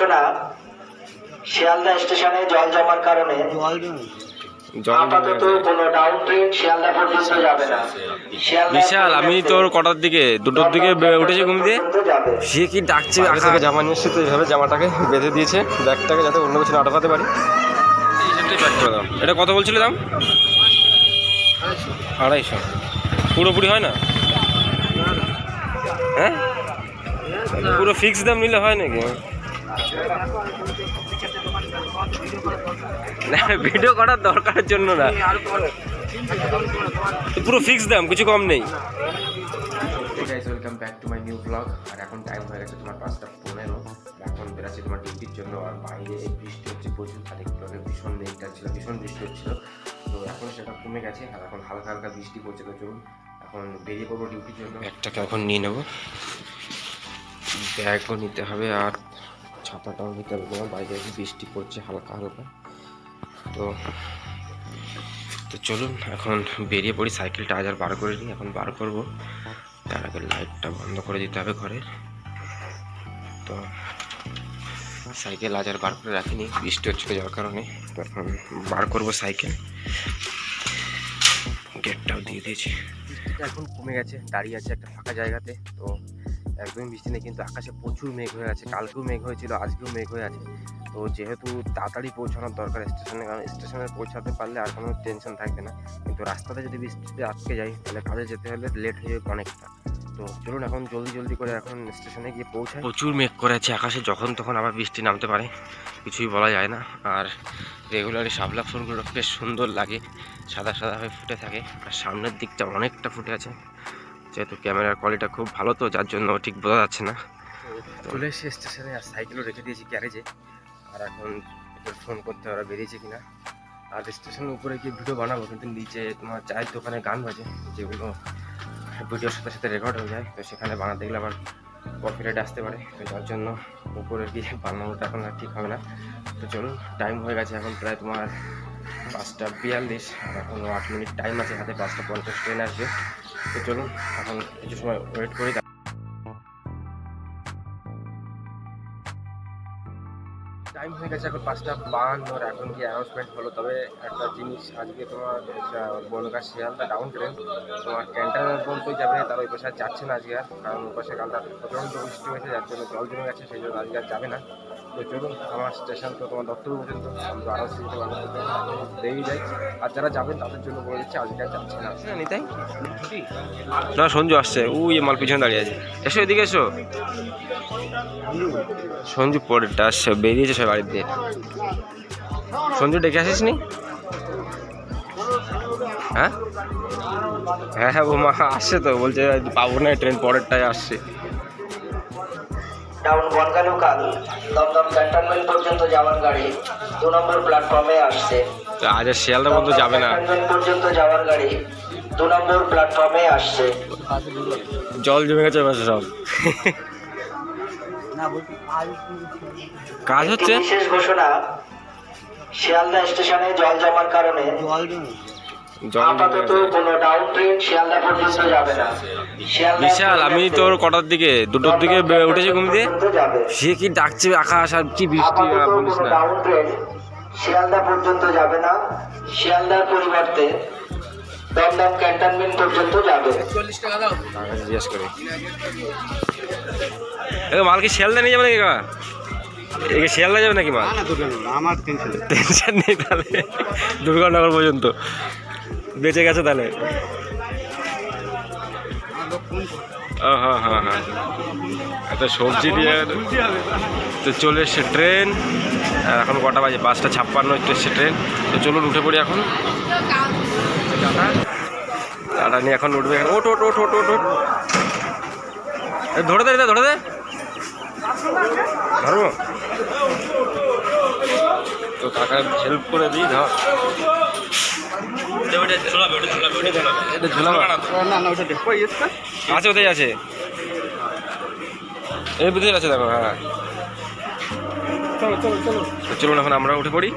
ঘোষণা শিয়ালদা স্টেশনে জল জমার কারণে জল আপাতত কোনো ডাউন ট্রেন শিয়ালদা পর্যন্ত যাবে না। শিয়ালদা বিশাল আমি তোর কটার দিকে? দুটোর দিকে উঠেছি ঘুম দিয়ে? সে কি ডাকছে আগে থেকে জামা নিয়ে এসছে তো এইভাবে জামাটাকে বেঁধে দিয়েছে ব্যাগটাকে যাতে অন্য কিছু আটকাতে পারি। এটা কত বলছিল দাম? আড়াইশো। পুরোপুরি হয় না? হ্যাঁ? পুরো ফিক্স দাম নিলে হয় নাকি? না ভিডিও করার দরকারের জন্য না। পুরো ফিক্স দাম কিছু কম নেই। Welcome back to my new blog আর এখন টাইম হয়ে গেছে তোমার পাঁচটা পনেরো। এখন বেরাচ্ছি তোমার ডিউটির জন্য। আর বাইরে বৃষ্টি হচ্ছে প্রচুর। একটু আগে ভীষণ মেঘটা ছিল ভীষণ বৃষ্টি হচ্ছিল। তো এখন সেটা কমে গেছে। আর এখন হালকা হালকা বৃষ্টি পড়ছে তো চলুন এখন বেরিয়ে পড়ব ডিউটির জন্য। ব্যাগটাকে এখন নিয়ে নেব। ব্যাগও নিতে হবে আর ছাতাটাও নিতে হবে তোমার বাইরে বৃষ্টি পড়ছে, হালকা হালকা। তো তো চলুন, এখন বেরিয়ে পড়ি সাইকেলটা আজ আর বার করে নিই, এখন বার করব। তার আগে লাইটটা বন্ধ করে দিতে হবে ঘরের। তো, সাইকেল আজ আর বার করে রাখিনি, বৃষ্টি হচ্ছিল যার কারণে, তো এখন বার করব সাইকেল। গেটটাও দিয়ে দিয়েছি। এখন কমে গেছে, দাঁড়িয়ে আছে একটা ফাঁকা জায়গাতে, তো একদমই বৃষ্টি নেই, কিন্তু আকাশে প্রচুর মেঘ হয়ে আছে, কালকেও মেঘ হয়েছিল, আজকেও মেঘ হয়ে আছে। তো যেহেতু তাড়াতাড়ি পৌঁছানোর দরকার স্টেশনে, কারণ স্টেশনে পৌঁছাতে পারলে আর কোনো টেনশন থাকবে না। কিন্তু রাস্তাতে যদি বৃষ্টিতে আটকে যাই, তাহলে কাজে যেতে হলে লেট হয়ে যাবে অনেকটা। তো চলুন এখন জলদি জলদি করে এখন স্টেশনে গিয়ে পৌঁছাই। প্রচুর মেঘ করে আছে আকাশে, যখন তখন আবার বৃষ্টি নামতে পারে, কিছুই বলা যায় না। আর রেগুলারই শাপলা ফুলগুলো বেশ সুন্দর লাগে, সাদা সাদা হয়ে ফুটে থাকে, আর সামনের দিকটা অনেকটা ফুটে আছে। যেহেতু ক্যামেরার কোয়ালিটি খুব ভালো, তো যার জন্য ঠিক বোঝা যাচ্ছে না। চলে এসে স্টেশনে আর সাইকেলও রেখে দিয়েছি গ্যারেজে। আর এখন ফোন করতে ওরা বেরিয়েছে কিনা। আর স্টেশনের উপরে গিয়ে ভিডিও বানাবো, কিন্তু নিচে তোমার চায়ের দোকানে গান বাজে, যেগুলো ভিডিওর সাথে সাথে রেকর্ড হয়ে যায়। তো সেখানে বানাতে গেলে আবার কপিরাইট আসতে পারে। তো যার জন্য উপরে গিয়ে বানানোটা এখন আর ঠিক হবে না। তো চলুন টাইম হয়ে গেছে এখন প্রায় তোমার পাঁচটা বিয়াল্লিশ। আর এখনও আট মিনিট টাইম আছে, হাতে পাঁচটা পঞ্চাশ ট্রেন আসবে। তো চলুন, এখন কিছু সময় ওয়েট করি টাইম হয়ে গেছে এখন পাঁচটা বান্ন আর এখন কি অ্যানাউন্সমেন্ট হলো? তবে একটা জিনিস আজকে তোমার বনগা শিয়ালদা ডাউন ট্রেন তোমার ক্যান্টার পর্যন্ত যাবে, তার ওই পাশে যাচ্ছে না আজকে আর, কারণ ওই পাশে কালটা প্রচণ্ড বৃষ্টি হয়েছে, যার জন্য জল জমে গেছে, সেই জন্য আজকে আর যাবে না। তো চলুন আমার স্টেশন তো তোমার দপ্তর পর্যন্ত আমি ভালো দেরি যাই আর যারা যাবেন তাদের জন্য বলে দিচ্ছি আজকে আর যাচ্ছে না। নিতাই? না সঞ্জু আসছে। উই মাল পিছনে দাঁড়িয়ে আছে। এসো এদিকে এসো। সঞ্জু পরেরটা আসছে বেরিয়েছে সব বাড়ির দিয়ে সঞ্জু ডেকে আসিস নি? হ্যাঁ? হ্যাঁ হ্যাঁ ও মা আসছে তো বলছে পাবো না ট্রেন পরেরটায় আসছে। Down Bongaon local Dumdum cantonment পর্যন্ত যাওয়ার গাড়ি দু নম্বর প্ল্যাটফর্মে আসছে। আজ আর শিয়ালদা পর্যন্ত যাবে না। ক্যান্টনমেন্ট পর্যন্ত যাওয়ার গাড়ি দু নম্বর প্ল্যাটফর্মে আসছে। জল জমে গেছে বাসে সব। কাজ হচ্ছে। বিশেষ ঘোষণা শিয়ালদা স্টেশনে জল জমার কারণে। জল জমে। আপাতত কোনো ডাউন ট্রেন শিয়ালদা পর্যন্ত যাবে না। বিশাল আমি তোর কটার দিকে দুটোর দিকে উঠেছি ঘুম দিয়ে? সে কি ডাকছে আকাশ আর কি বৃষ্টি বলিস না। ডাউন ট্রেন শিয়ালদা পর্যন্ত যাবে না। শিয়ালদার পরিবর্তে দমদম ক্যান্টনমেন্ট পর্যন্ত যাবে। জিজ্ঞেস করি। মাল কি শিয়ালদা নিয়ে যাবে নাকি কাকা একে শিয়ালদা যাবে নাকি মাল? আমার টেনশন টেনশন নেই তাহলে। দুর্গানগর পর্যন্ত। বেঁচে গেছে তাহলে? হ্যাঁ হ্যাঁ হ্যাঁ। সবজি দিয়ে তো চলে এসছে ট্রেন। এখন কটা বাজে? পাঁচটা ছাপ্পান্ন এসছে ট্রেন। তো চলুন, উঠে পড়ি এখন। টাটা নিয়ে এখন উঠবে ওঠ ওঠ ওঠ ওঠ ওঠ ধরে দে ধরে দে। ধরবো? তো কাকা হেল্প করে দিই, ধর। এটা ঝোলাবো না না ওটা দেখো ইয়েসটা আছে কোথায় আছে এই ভিতরে আছে দেখো হ্যাঁ চলো চলো চলো চলুন এখন আমরা উঠে পড়ি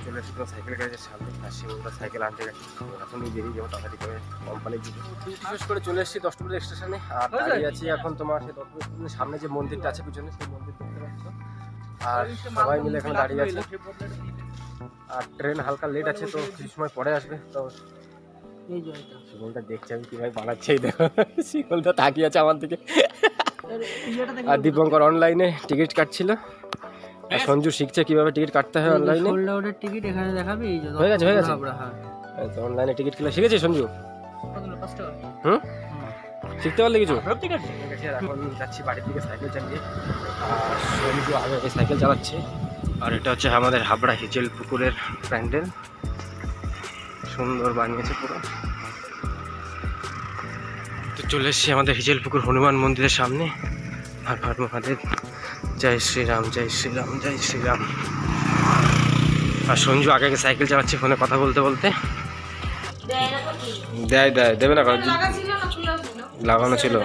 চলে সাইকেল গ্যারেজের সামনে সাইকেল আনতে গেছে এখনই বেরিয়ে যাব তাড়াতাড়ি করে বিশেষ করে চলে এসেছি দশটুকুর স্টেশনে আর দাঁড়িয়ে আছি এখন তোমার সেই স্টেশনের সামনে যে মন্দিরটা আছে পিছনে সেই মন্দির দেখতে পাচ্ছ। আর সবাই মিলে এখানে দাঁড়িয়ে আছে। আর ট্রেন হালকা লেট আছে তো কিছু সময় পরে আসবে। তো শিমুলটা দেখছি আমি কীভাবে বানাচ্ছে দেখো শিমুলটা তাকিয়ে আছে আমার দিকে। আর দীপঙ্কর অনলাইনে টিকিট কাটছিল। আর সঞ্জু শিখছে কীভাবে টিকিট কাটতে হয় অনলাইনে টিকিট এখানে দেখাবে হয়ে গেছে, হয়ে গেছে। অনলাইনে টিকিট কিনা শিখেছিস সঞ্জু? হুম? শিখতে পারলে কিছু? ঠিক আছে এখন যাচ্ছি বাড়ির দিকে সাইকেল চালিয়ে। আর সঞ্জু আগে আগে সাইকেল চালাচ্ছে। আর এটা হচ্ছে আমাদের হাবড়া হিজেল পুকুরের প্যান্ডেল। সুন্দর বানিয়েছে পুরো। তো চলে এসেছি আমাদের হিজেল পুকুর হনুমান মন্দিরের সামনে। আর ভার মহাদেব জয় শ্রীরাম জয় শ্রীরাম জয় শ্রীরাম। আর সঞ্জু আগে আগে সাইকেল চালাচ্ছে ফোনে কথা বলতে বলতে। দেয় দেয় দেবে না কারণ লাগানো ছিল।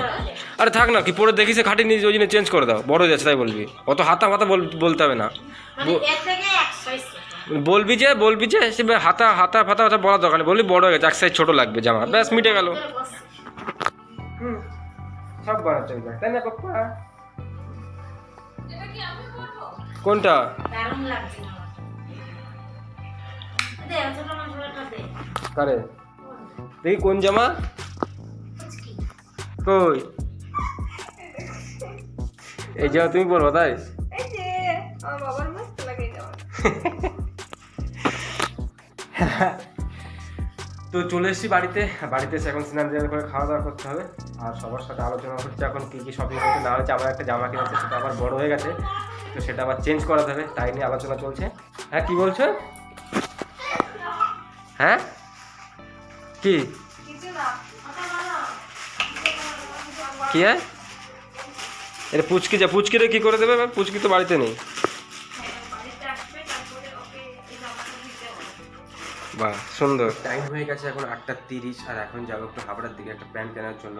আরে থাক না কি পরে দেখিস খাটি নিয়ে ওই জন্য চেঞ্জ করে দাও। বড় হয়ে যাচ্ছে তাই বলবি। অত হাতা মাথা বল- বলতে হবে না। ব- বলবি যে বলবি যে সে হাতা হাতা ফাতা ফাতা বলার দরকার নেই। বলবি বড় হয়ে গেছে এক সাইজ ছোট লাগবে জামা। ব্যাস মিটে গেল। সব বানাচ্ছে তাই না পাপ্পা? কোনটা। কারে? দেখি কোন জামা? কই? এই জামা তুমি পরবো তাই? তো চলে এসেছি বাড়িতে। বাড়িতে এসে এখন স্নান টান করে খাওয়া দাওয়া করতে হবে। আর সবার সাথে আলোচনা হচ্ছে এখন কী কী শপিং করতে না হয়েছে আমার একটা জামা কিনেছে সেটা আবার বড় হয়ে গেছে। তো সেটা আবার চেঞ্জ করাতে হবে তাই নিয়ে আলোচনা চলছে। হ্যাঁ কি বলছো? হ্যাঁ? কি কিছু না কি হ্যাঁ? এটা পুচকি যা পুচকিরে কি করে দেবে? পুচকি তো বাড়িতে নেই। বাহ, সুন্দর। টাইম হয়ে গেছে এখন আটটা তিরিশ, আর এখন যাব একটু হাবড়ার দিকে একটা প্যান্ট কেনার জন্য।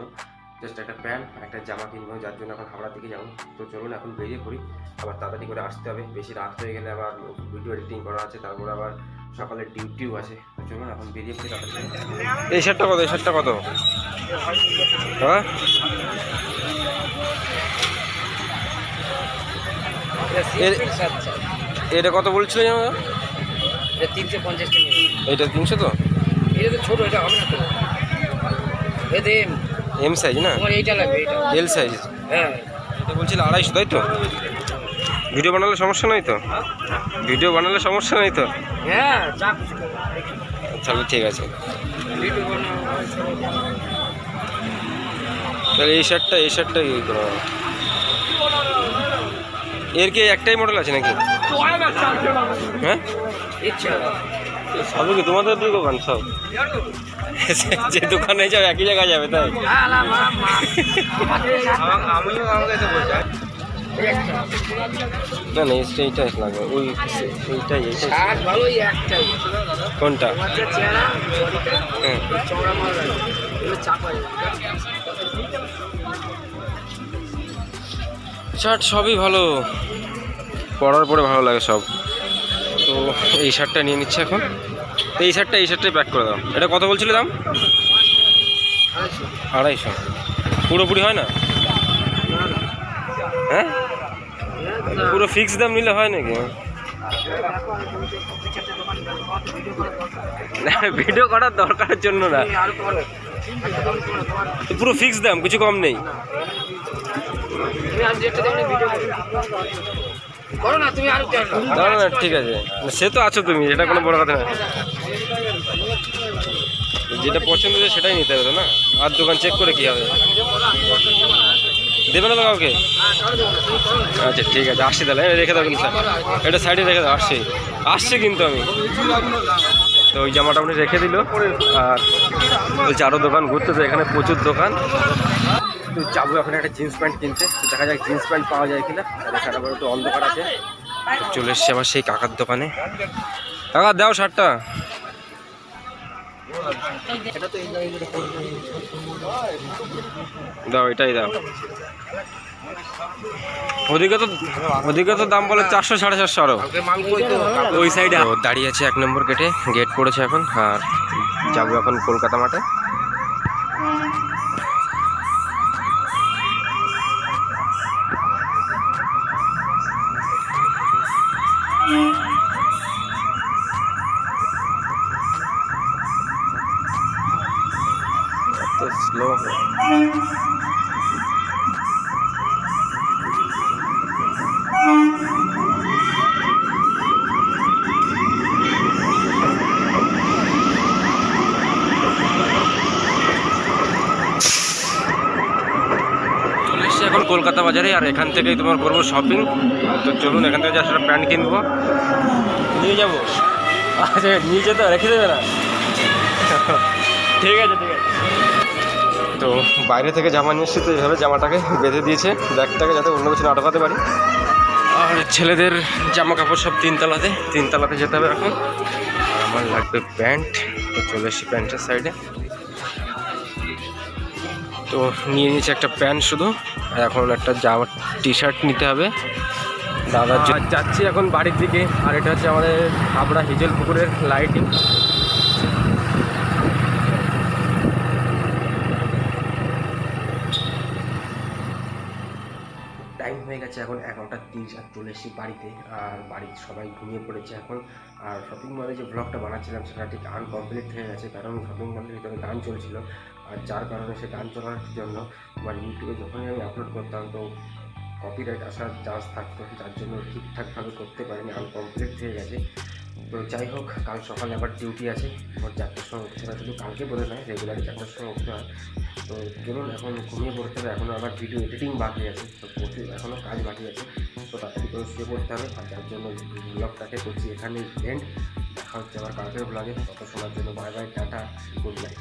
জাস্ট একটা প্যান্ট একটা জামা কিনবো, যার জন্য এখন হাবড়ার দিকে যাব। তো চলুন এখন বেরিয়ে পড়ি। আবার তাড়াতাড়ি করে আসতে হবে। বেশি রাত হয়ে গেলে আবার ভিডিও এডিটিং করা আছে, তারপর আবার সকালে ডিউটিও আছে। চলুন এখন বেরিয়ে পড়ি এই শার্টটা কত? এই শার্টটা কত? হ্যাঁ? এটা কত বলছিল জানো এটা তিনশো পঞ্চাশ টাকা। এইটা তিনশো তো? এটা তো ছোট এটা হবে না তো? এ এম সাইজ না? এইটা লাগবে এইটা। এল সাইজ হ্যাঁ। এটা বলছিল আড়াইশো তাই তো? ভিডিও বানালে সমস্যা নাই তো? ভিডিও বানালে সমস্যা নাই তো? হ্যাঁ তাহলে ঠিক আছে। তাহলে এই শার্টটা এই শার্টটা ইয়ে করো? এর কি একটাই মডেল আছে নাকি? হ্যাঁ? সবই কি তোমাদের দুই দোকান সব? যে দোকানে যাবে একই জায়গায় যাবে তাই? মা। আমিও আমাকে না না এইটা এইটাই লাগবে। ওই এইটাই এইটাই। শার্ট ভালোই একটাই কোনটা? হ্যাঁ। শার্ট সবই ভালো। পরার পরে ভালো লাগে সব। তো এই শার্টটা নিয়ে নিচ্ছে এখন। এই শার্টটা এই শার্টটাই প্যাক করে দাও। এটা কত বলছিল দাম? আড়াইশো। পুরোপুরি হয় না। হ্যাঁ? পুরো ফিক্স দাম নিলে হয় নাকি? ভিডিও করার দরকারের জন্য না। পুরো ফিক্স দাম, কিছু কম নেই। ঠিক আছে। সে তো আছো তুমি, এটা কোনো বড় কথা না। যেটা পছন্দ সেটাই নিতে হবে না? আর দোকান চেক করে কি হবে। দেবে না তো কাউকে? আচ্ছা ঠিক আছে, আসছি তাহলে। রেখে দাও স্যার এটা সাইডে রেখে দাও, আসছি। আসছি কিন্তু আমি। তো ওই জামাটা উনি রেখে দিল। আর বলছে আরও দোকান ঘুরতে তো এখানে প্রচুর দোকান। তো যাব এখন একটা জিন্স প্যান্ট কিনতে। দেখা যাক জিন্স প্যান্ট পাওয়া যায় কিনা। সারা বড় তো অন্ধকার আছে। চলে এসছি আবার সেই কাকার দোকানে। কাকা, দাও শার্টটা। দাও, এটাই দাও। ওদিকে তো দাম বলে চারশো, সাড়ে চারশো আরও। ওই সাইডে দাঁড়িয়ে আছে এক নম্বর গেটে গেট পড়েছে এখন, আর যাব এখন কলকাতা মাঠে। স্লো এখন কলকাতা বাজারে, আর এখান থেকেই তোমার করব শপিং তো চলুন, এখান থেকে একটা প্যান্ট কিনবো নিয়ে যাব। আচ্ছা নিয়ে যেতে রেখে দেবে না। ঠিক আছে ঠিক আছে। তো বাইরে থেকে জামা নিয়ে এসেছি, তো এইভাবে জামাটাকে বেঁধে দিয়েছে। ব্যাগটাকে যাতে অন্য কিছু আটকাতে পারি। আর ছেলেদের জামা কাপড় সব তিনতলাতে তিনতলাতে যেতে হবে এখন। আমার লাগবে প্যান্ট। তো চলে এসেছি প্যান্টের সাইডে তো নিয়ে নিয়েছি একটা প্যান্ট শুধু। এখন একটা জামা টি শার্ট নিতে হবে। দাদার যাচ্ছি এখন বাড়ির দিকে আর এটা হচ্ছে আমাদের হাবড়া হিজেল পুকুরের লাইটিং টাইম হয়ে গেছে এখন এগারোটা তিরিশ আর চলে এসেছি বাড়িতে আর বাড়ির সবাই ঘুমিয়ে পড়েছে এখন। আর শপিং মলে যে ব্লগটা বানাচ্ছিলাম সেটা ঠিক আনকমপ্লিট হয়ে গেছে কারণ শপিং মলের ভিতরে গান চলছিল। আর যার কারণে সে গান চলার জন্য আমার ইউটিউবে যখনই আমি আপলোড করতাম তো কপিরাইট আসার চান্স থাকতো, যার জন্য ঠিকঠাকভাবে করতে পারিনি আনকমপ্লিট হয়ে গেছে। তো যাই হোক, কাল সকালে আবার ডিউটি আছে আমার চারটের সময় উঠতে হয়, শুধু কালকে বলে নয় রেগুলারই চারটের সময় উঠতে হয়। তো চলুন, এখন ঘুমিয়ে পড়তে হবে এখনও আবার ভিডিও এডিটিং বাকি আছে, তো প্রচুর এখনও কাজ বাকি আছে, তো তাড়াতাড়ি করে শুয়ে পড়তে হবে, আর যার জন্য ব্লগটাকে করছি এখানে এন্ড দেখা হচ্ছে আবার কালকের ব্লগে তত শোনার জন্য bye bye tata good night